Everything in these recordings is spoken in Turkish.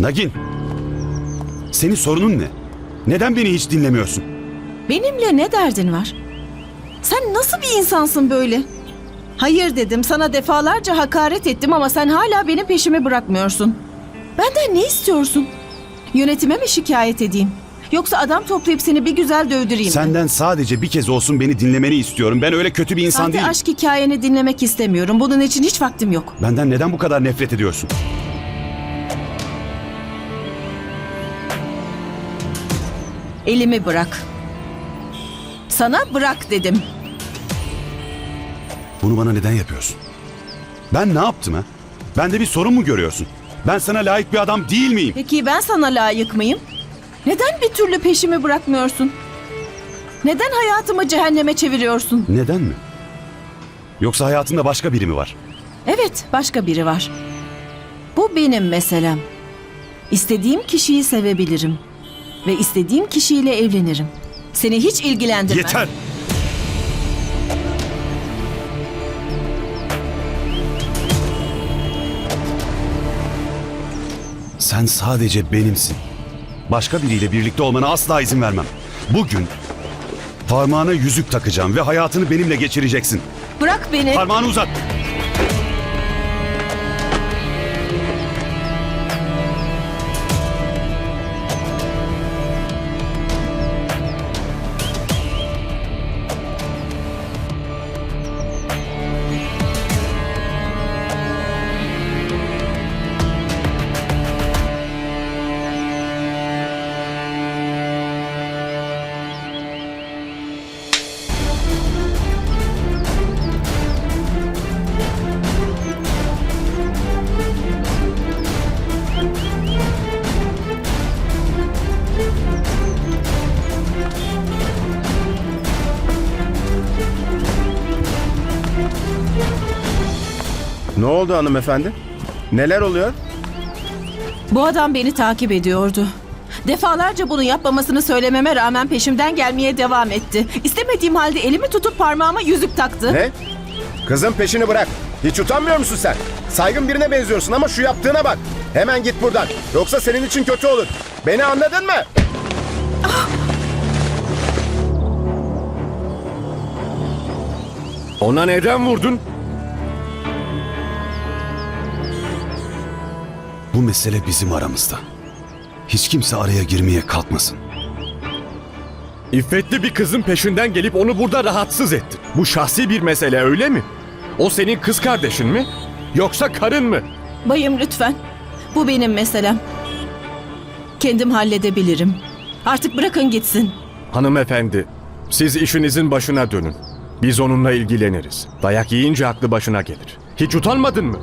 Nagin. Senin sorunun ne? Neden beni hiç dinlemiyorsun? Benimle ne derdin var? Sen nasıl bir insansın böyle? Hayır dedim, sana defalarca hakaret ettim ama sen hala benim peşimi bırakmıyorsun. Benden ne istiyorsun? Yönetime mi şikayet edeyim? Yoksa adam toplayıp seni bir güzel dövdüreyim mi? Senden sadece bir kez olsun beni dinlemeni istiyorum. Ben öyle kötü bir insan Sahte değilim. aşk hikayeni dinlemek istemiyorum. Bunun için hiç vaktim yok. Benden neden bu kadar nefret ediyorsun? Elimi bırak. Sana bırak dedim. Bunu bana neden yapıyorsun? Ben ne yaptım ha? Bende bir sorun mu görüyorsun? Ben sana layık bir adam değil miyim? Peki ben sana layık mıyım? Neden bir türlü peşimi bırakmıyorsun? Neden hayatımı cehenneme çeviriyorsun? Neden mi? Yoksa hayatında başka biri mi var? Evet, başka biri var. Bu benim meselem. İstediğim kişiyi sevebilirim. Ve istediğim kişiyle evlenirim. Seni hiç ilgilendirmez. Yeter! Sen sadece benimsin. Başka biriyle birlikte olmana asla izin vermem. Bugün parmağına yüzük takacağım ve hayatını benimle geçireceksin. Bırak beni. Parmağını uzat. Oldu hanımefendi? Neler oluyor? Bu adam beni takip ediyordu. Defalarca bunu yapmamasını söylememe rağmen peşimden gelmeye devam etti. İstemediğim halde elimi tutup parmağıma yüzük taktı. Ne? Kızın peşini bırak. Hiç utanmıyor musun sen? Saygın birine benziyorsun ama şu yaptığına bak. Hemen git buradan. Yoksa senin için kötü olur. Beni anladın mı? Ona neden vurdun? Bu mesele bizim aramızda. Hiç kimse araya girmeye kalkmasın. İffetli bir kızın peşinden gelip onu burada rahatsız ettin. Bu şahsi bir mesele öyle mi? O senin kız kardeşin mi? Yoksa karın mı? Bayım lütfen. Bu benim meselem. Kendim halledebilirim. Artık bırakın gitsin. Hanımefendi, siz işinizin başına dönün. Biz onunla ilgileniriz. Dayak yiyince aklı başına gelir. Hiç utanmadın mı?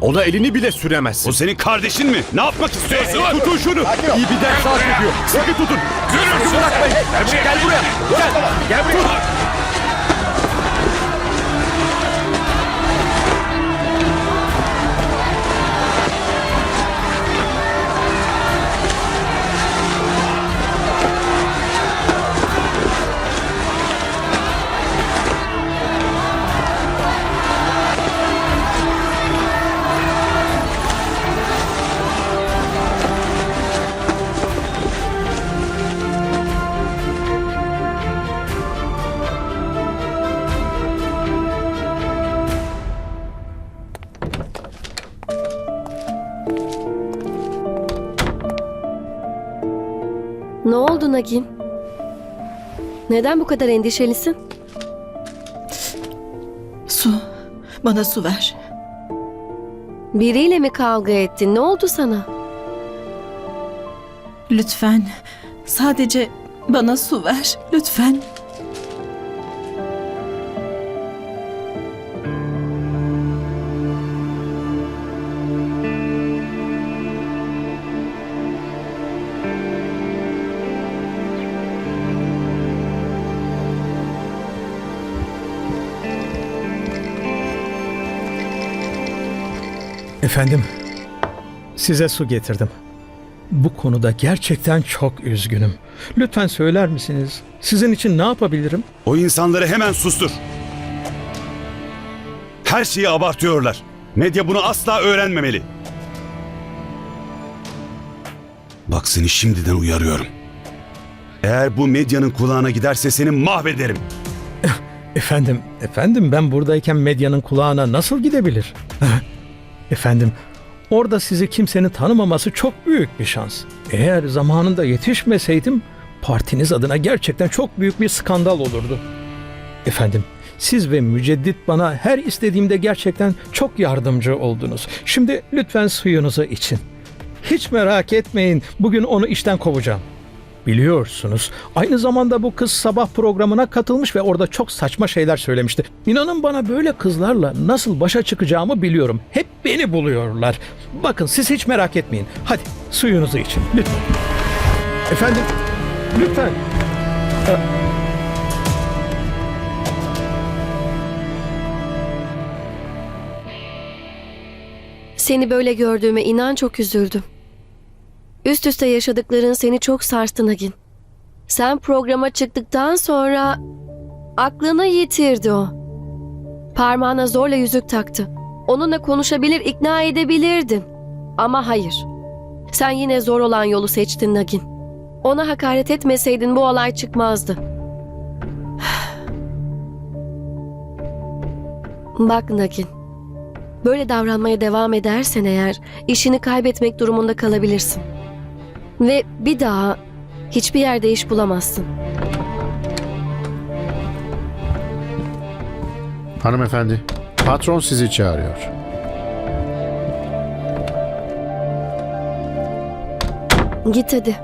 Ona elini bile süremezsin. O senin kardeşin mi? Ne yapmak istiyorsun? Tutun şunu. İyi bir ders saat ediyor. Sıkı tutun. Sıkı bırakmayın. Gel buraya. Gel. Gel buraya. Ne oldu Nagin? Neden bu kadar endişelisin? Su. Bana su ver. Biriyle mi kavga ettin? Ne oldu sana? Lütfen. Sadece bana su ver. Lütfen. Efendim, size su getirdim. Bu konuda gerçekten çok üzgünüm. Lütfen söyler misiniz? Sizin için ne yapabilirim? O insanları hemen sustur. Her şeyi abartıyorlar. Medya bunu asla öğrenmemeli. Bak seni şimdiden uyarıyorum. Eğer bu medyanın kulağına giderse seni mahvederim. Efendim, efendim ben buradayken medyanın kulağına nasıl gidebilir? Efendim, orada sizi kimsenin tanımaması çok büyük bir şans. Eğer zamanında yetişmeseydim partiniz adına gerçekten çok büyük bir skandal olurdu. Efendim, siz ve Müceddit bana her istediğimde gerçekten çok yardımcı oldunuz. Şimdi lütfen suyunuzu için. Hiç merak etmeyin, bugün onu işten kovacağım. Biliyorsunuz. Aynı zamanda bu kız sabah programına katılmış ve orada çok saçma şeyler söylemişti. İnanın bana böyle kızlarla nasıl başa çıkacağımı biliyorum. Hep beni buluyorlar. Bakın siz hiç merak etmeyin. Hadi suyunuzu için lütfen. Efendim lütfen. Seni böyle gördüğüme inan çok üzüldüm. Üst üste yaşadıkların seni çok sarstı Nagin. Sen programa çıktıktan sonra aklını yitirdi o. Parmağına zorla yüzük taktı. Onunla konuşabilir, ikna edebilirdin. Ama hayır. Sen yine zor olan yolu seçtin Nagin. Ona hakaret etmeseydin bu olay çıkmazdı. Bak Nagin. Böyle davranmaya devam edersen eğer işini kaybetmek durumunda kalabilirsin. Ve bir daha hiçbir yerde iş bulamazsın. Hanımefendi, patron sizi çağırıyor. Git hadi.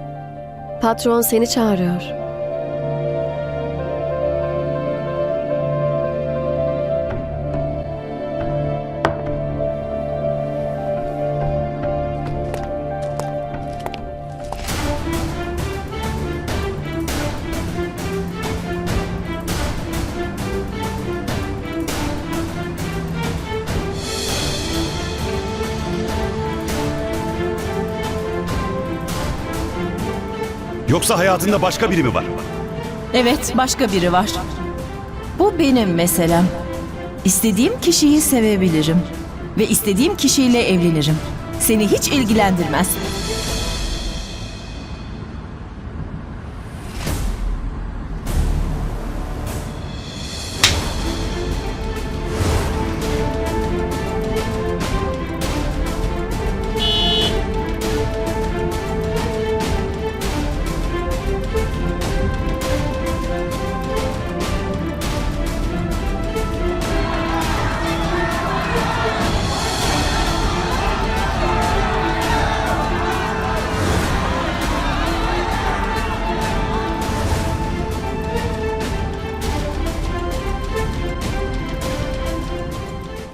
Patron seni çağırıyor. Yoksa hayatında başka biri mi var? Evet, başka biri var. Bu benim meselem. İstediğim kişiyi sevebilirim ve istediğim kişiyle evlenirim. Seni hiç ilgilendirmez.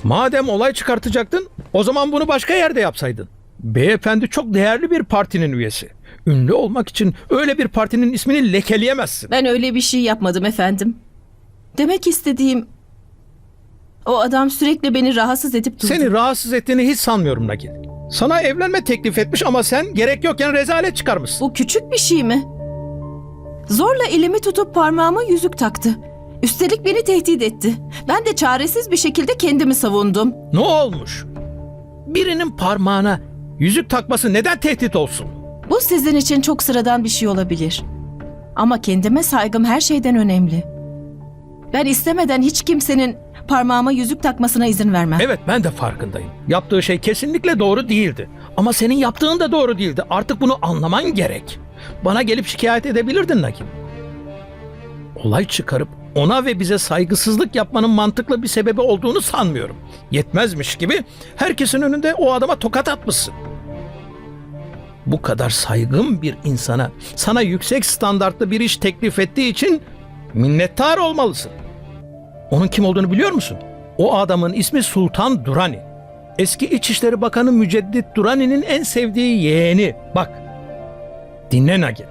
Madem olay çıkartacaktın, o zaman bunu başka yerde yapsaydın. Beyefendi çok değerli bir partinin üyesi. Ünlü olmak için öyle bir partinin ismini lekeleyemezsin. Ben öyle bir şey yapmadım efendim. Demek istediğim... O adam sürekli beni rahatsız edip durdu. Seni rahatsız ettiğini hiç sanmıyorum Nagin. Sana evlenme teklif etmiş ama sen gerek yokken rezalet çıkarmışsın. Bu küçük bir şey mi? Zorla elimi tutup parmağıma yüzük taktı. Üstelik beni tehdit etti. Ben de çaresiz bir şekilde kendimi savundum. Ne olmuş? Birinin parmağına yüzük takması neden tehdit olsun? Bu sizin için çok sıradan bir şey olabilir. Ama kendime saygım her şeyden önemli. Ben istemeden hiç kimsenin parmağıma yüzük takmasına izin vermem. Evet ben de farkındayım. Yaptığı şey kesinlikle doğru değildi. Ama senin yaptığın da doğru değildi. Artık bunu anlaman gerek. Bana gelip şikayet edebilirdin Nakin. Olay çıkarıp ona ve bize saygısızlık yapmanın mantıklı bir sebebi olduğunu sanmıyorum. Yetmezmiş gibi herkesin önünde o adama tokat atmışsın. Bu kadar saygın bir insana sana yüksek standartlı bir iş teklif ettiği için minnettar olmalısın. Onun kim olduğunu biliyor musun? O adamın ismi Sultan Durani. Eski İçişleri Bakanı Müceddit Durani'nin en sevdiği yeğeni. Bak, dinle Nagi.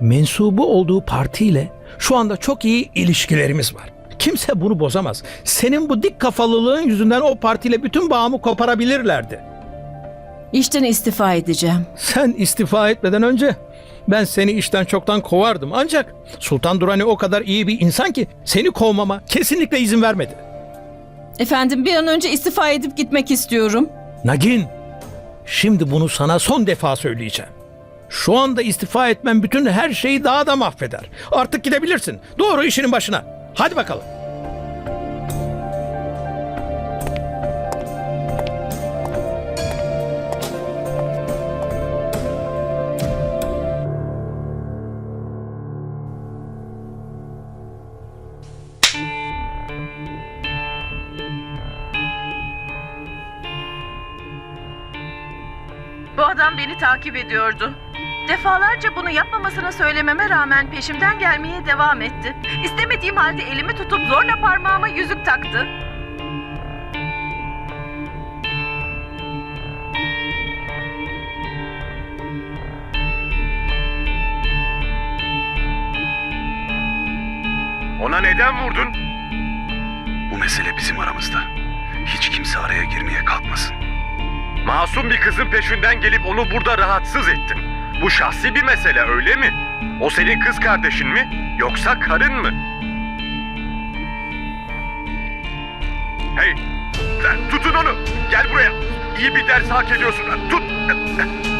Mensubu olduğu partiyle şu anda çok iyi ilişkilerimiz var. Kimse bunu bozamaz. Senin bu dik kafalılığın yüzünden o partiyle bütün bağımı koparabilirlerdi. İşten istifa edeceğim. Sen istifa etmeden önce ben seni işten çoktan kovardım. Ancak Sultan Durani o kadar iyi bir insan ki seni kovmama kesinlikle izin vermedi. Efendim bir an önce istifa edip gitmek istiyorum. Nagin, şimdi bunu sana son defa söyleyeceğim. Şu anda istifa etmen bütün her şeyi daha da mahveder. Artık gidebilirsin. Doğru işinin başına. Hadi bakalım. Bu adam beni takip ediyordu. Defalarca bunu yapmamasını söylememe rağmen peşimden gelmeye devam etti. İstemediğim halde elimi tutup zorla parmağıma yüzük taktı. Ona neden vurdun? Bu mesele bizim aramızda. Hiç kimse araya girmeye kalkmasın. Masum bir kızın peşinden gelip onu burada rahatsız ettin. Bu şahsi bir mesele öyle mi? O senin kız kardeşin mi? Yoksa karın mı? Hey! Tutun onu! Gel buraya! İyi bir ders hak ediyorsun. Tut!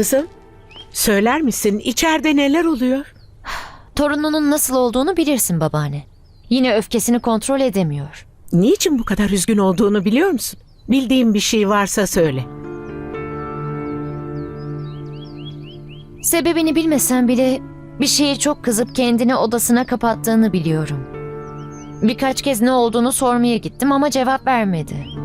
Kızım, söyler misin içeride neler oluyor? Torununun nasıl olduğunu bilirsin babaanne. Yine öfkesini kontrol edemiyor. Niçin bu kadar üzgün olduğunu biliyor musun? Bildiğin bir şey varsa söyle. Sebebini bilmesem bile bir şeye çok kızıp kendini odasına kapattığını biliyorum. Birkaç kez ne olduğunu sormaya gittim ama cevap vermedi.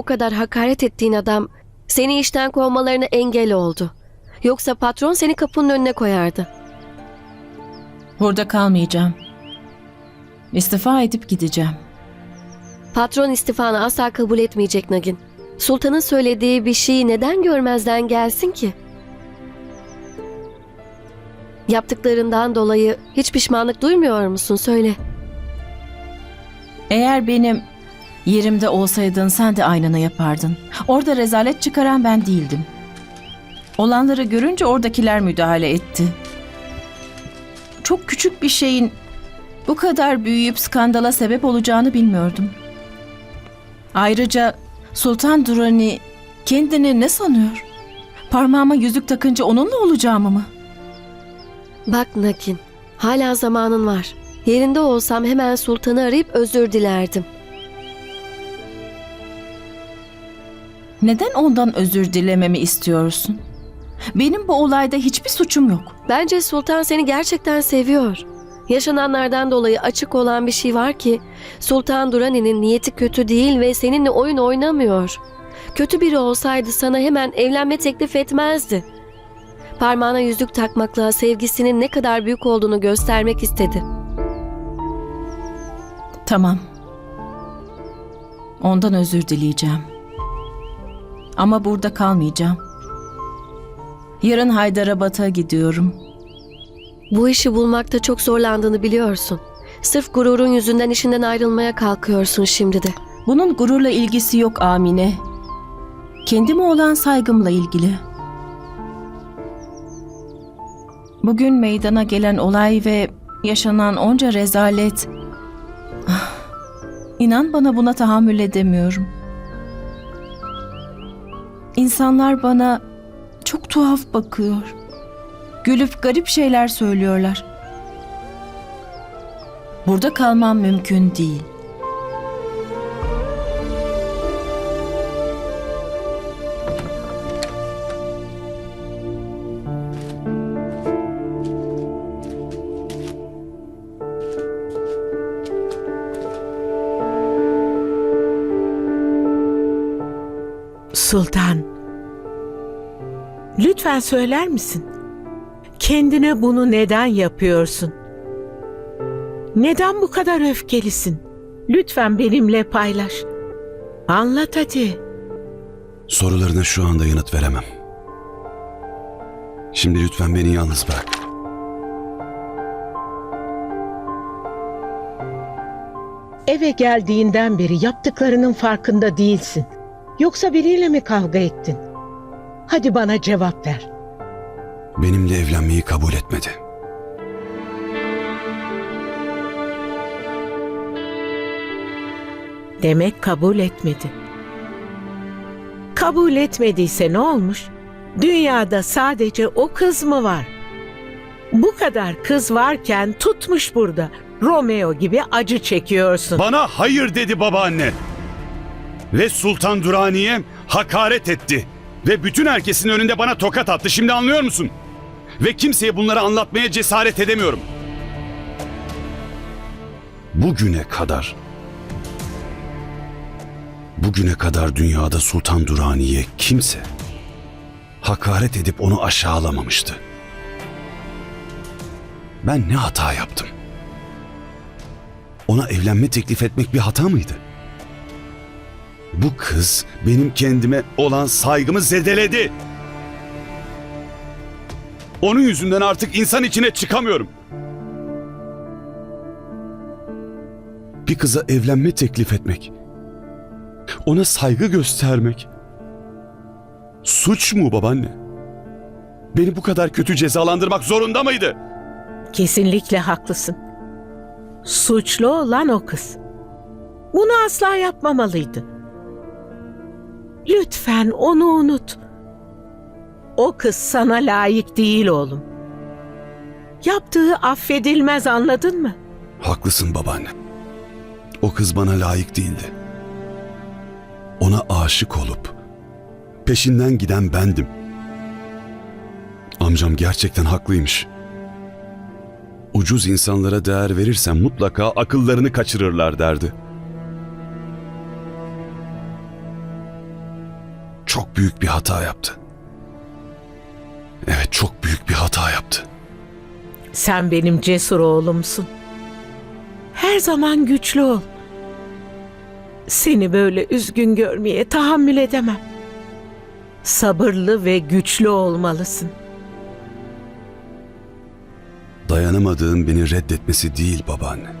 O kadar hakaret ettiğin adam seni işten kovmalarına engel oldu. Yoksa patron seni kapının önüne koyardı. Burada kalmayacağım. İstifa edip gideceğim. Patron istifanı asla kabul etmeyecek Nagin. Sultanın söylediği bir şeyi neden görmezden gelsin ki? Yaptıklarından dolayı hiç pişmanlık duymuyor musun? Söyle. Eğer benim yerimde olsaydın sen de aynını yapardın. Orada rezalet çıkaran ben değildim. Olanları görünce oradakiler müdahale etti. Çok küçük bir şeyin bu kadar büyüyüp skandala sebep olacağını bilmiyordum. Ayrıca Sultan Durani kendini ne sanıyor? Parmağıma yüzük takınca onunla olacağımı mı? Bak Nakin, hala zamanın var. Yerinde olsam hemen sultanı arayıp özür dilerdim. Neden ondan özür dilememi istiyorsun? Benim bu olayda hiçbir suçum yok. Bence sultan seni gerçekten seviyor. Yaşananlardan dolayı açık olan bir şey var ki Sultan Durani'nin niyeti kötü değil ve seninle oyun oynamıyor. Kötü biri olsaydı sana hemen evlenme teklif etmezdi. Parmağına yüzük takmakla sevgisinin ne kadar büyük olduğunu göstermek istedi. Tamam. Ondan özür dileyeceğim. Ama burada kalmayacağım. Yarın Haydarabad'a gidiyorum. Bu işi bulmakta çok zorlandığını biliyorsun. Sırf gururun yüzünden işinden ayrılmaya kalkıyorsun şimdi de. Bunun gururla ilgisi yok Amine. Kendime olan saygımla ilgili. Bugün meydana gelen olay ve yaşanan onca rezalet... Ah, İnan bana buna tahammül edemiyorum. İnsanlar bana çok tuhaf bakıyor. Gülüp garip şeyler söylüyorlar. Burada kalmam mümkün değil. Sultan. Lütfen söyler misin? Kendine bunu neden yapıyorsun? Neden bu kadar öfkelisin? Lütfen benimle paylaş. Anlat hadi. Sorularına şu anda yanıt veremem. Şimdi lütfen beni yalnız bırak. Eve geldiğinden beri yaptıklarının farkında değilsin. Yoksa biriyle mi kavga ettin? Hadi bana cevap ver. Benimle evlenmeyi kabul etmedi. Demek kabul etmedi. Kabul etmediyse ne olmuş? Dünyada sadece o kız mı var? Bu kadar kız varken tutmuş burada. Romeo gibi acı çekiyorsun. Bana hayır dedi babaanne. Ve Sultan Durani'ye hakaret etti. Ve bütün herkesin önünde bana tokat attı. Şimdi anlıyor musun? Ve kimseye bunları anlatmaya cesaret edemiyorum. Bugüne kadar Bugüne kadar dünyada Sultan Durani'ye kimse hakaret edip onu aşağılamamıştı. Ben ne hata yaptım? Ona evlenme teklif etmek bir hata mıydı? Bu kız benim kendime olan saygımı zedeledi. Onun yüzünden artık insan içine çıkamıyorum. Bir kıza evlenme teklif etmek, ona saygı göstermek suç mu babaanne? Beni bu kadar kötü cezalandırmak zorunda mıydı? Kesinlikle haklısın. Suçlu olan o kız. Bunu asla yapmamalıydı. Lütfen onu unut. O kız sana layık değil oğlum. Yaptığı affedilmez anladın mı? Haklısın babaanne. O kız bana layık değildi. Ona aşık olup peşinden giden bendim. Amcam gerçekten haklıymış. Ucuz insanlara değer verirsen mutlaka akıllarını kaçırırlar derdi. Çok büyük bir hata yaptı. Evet çok büyük bir hata yaptı. Sen benim cesur oğlumsun. Her zaman güçlü ol. Seni böyle üzgün görmeye tahammül edemem. Sabırlı ve güçlü olmalısın. Dayanamadığım beni reddetmesi değil babaanne.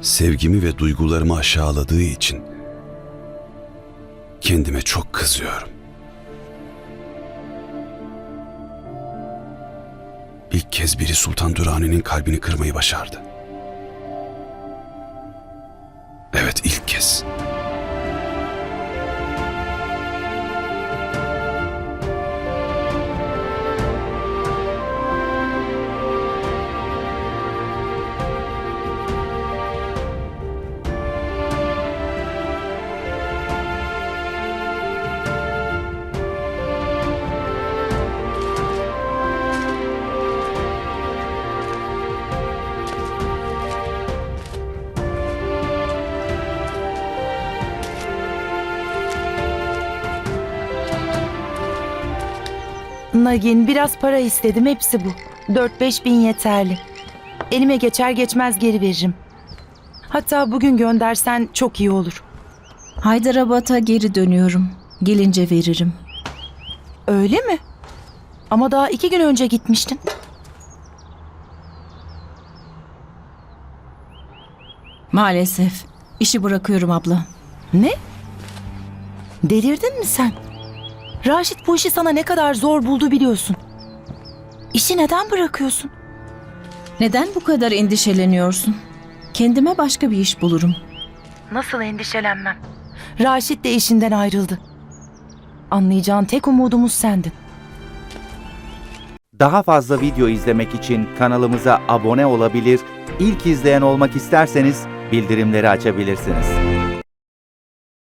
Sevgimi ve duygularımı aşağıladığı için kendime çok kızıyorum. İlk kez biri Sultan Durani'nin kalbini kırmayı başardı. Evet ilk kez. Nagin biraz para istedim hepsi bu. 4-5 bin yeterli. Elime geçer geçmez geri veririm. Hatta bugün göndersen çok iyi olur. Haydarabad'a geri dönüyorum. Gelince veririm. Öyle mi? Ama daha iki gün önce gitmiştin. Maalesef. İşi bırakıyorum abla. Ne? Delirdin mi sen? Raşit bu işi sana ne kadar zor buldu biliyorsun. İşi neden bırakıyorsun? Neden bu kadar endişeleniyorsun? Kendime başka bir iş bulurum. Nasıl endişelenmem? Raşit de işinden ayrıldı. Anlayacağın tek umudumuz sendin. Daha fazla video izlemek için kanalımıza abone olabilir, ilk izleyen olmak isterseniz bildirimleri açabilirsiniz.